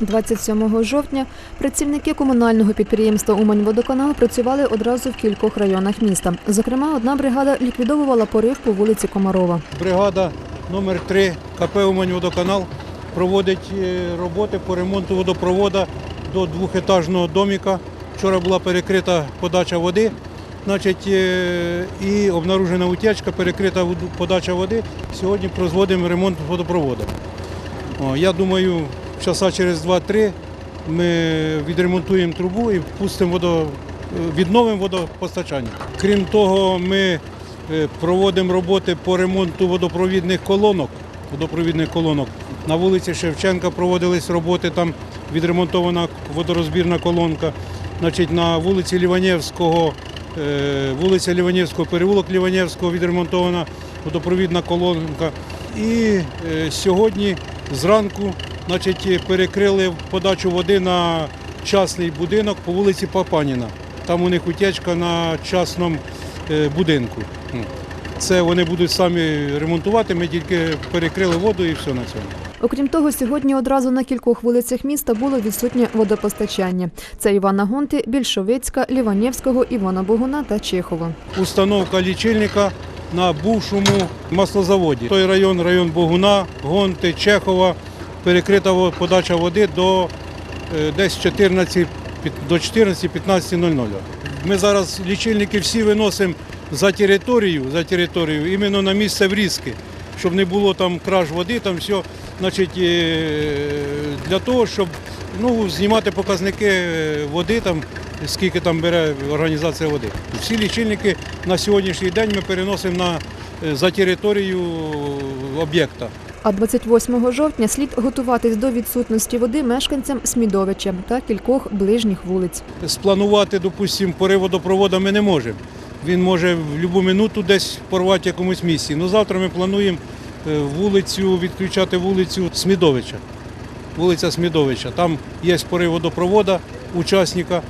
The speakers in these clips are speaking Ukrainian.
27 жовтня працівники комунального підприємства Уманьводоканал працювали одразу в кількох районах міста. Зокрема, одна бригада ліквідовувала порив по вулиці Комарова. Бригада номер 3 КП «Уманьводоканал» проводить е, роботи по ремонту водопроводу до двохетажного доміка. Вчора була перекрита подача води, значить, е, і обнаружена утечка, перекрита подача води. Сьогодні прозводимо ремонт водопроводу. Я думаю, часа через 2-3 ми відремонтуємо трубу і впустимо водо, відновимо водопостачання. Крім того, ми е, проводимо роботи по ремонту водопровідних колонок. Водопровідних колонок. На вулиці Шевченка проводились роботи, там відремонтована водорозбірна колонка. Значить, на вулиці Ліванєвського, е, вулиця Ліванєвського, переулок Ліванєвського відремонтована водопровідна колонка. І е, сьогодні зранку значить, перекрили подачу води на частний будинок по вулиці Папаніна. Там у них утечка на частному е, будинку. Це вони будуть самі ремонтувати, ми тільки перекрили воду і все на цьому. Окрім того, сьогодні одразу на кількох вулицях міста було відсутнє водопостачання. Це Івана Гонти, Більшовицька, Ліванєвського, Івана Богуна та Чехова. Установка лічильника на бувшому маслозаводі. Той район, район Богуна, Гонти, Чехова, перекрита подача води до е, десь 14, до 14-15.00. Ми зараз лічильники всі виносимо за територію, за територію, іменно на місце врізки, щоб не було там краж води, там все. Значить, е, для того, щоб ну, знімати показники е, води, там, скільки там бере організація води. Всі лічильники на сьогоднішній день ми переносимо на, за територію об'єкта. А 28 жовтня слід готуватись до відсутності води мешканцям Смідовича та кількох ближніх вулиць. Спланувати, допустимо, порив водопроводу ми не можемо. Він може в будь-яку минуту десь порвати якомусь місці. Ну, завтра ми плануємо е, вулицю, відключати вулицю Смідовича. Вулиця Смідовича. Там є порив водопроводу учасника.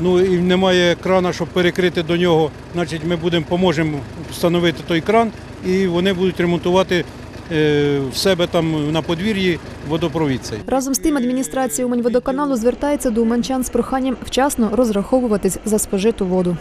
Ну і немає крана, щоб перекрити до нього. Значить, ми будемо поможемо встановити той кран, і вони будуть ремонтувати в себе там на подвір'ї водопровід цей. Разом з тим адміністрація Уманьводоканалу звертається до уманчан з проханням вчасно розраховуватись за спожиту воду.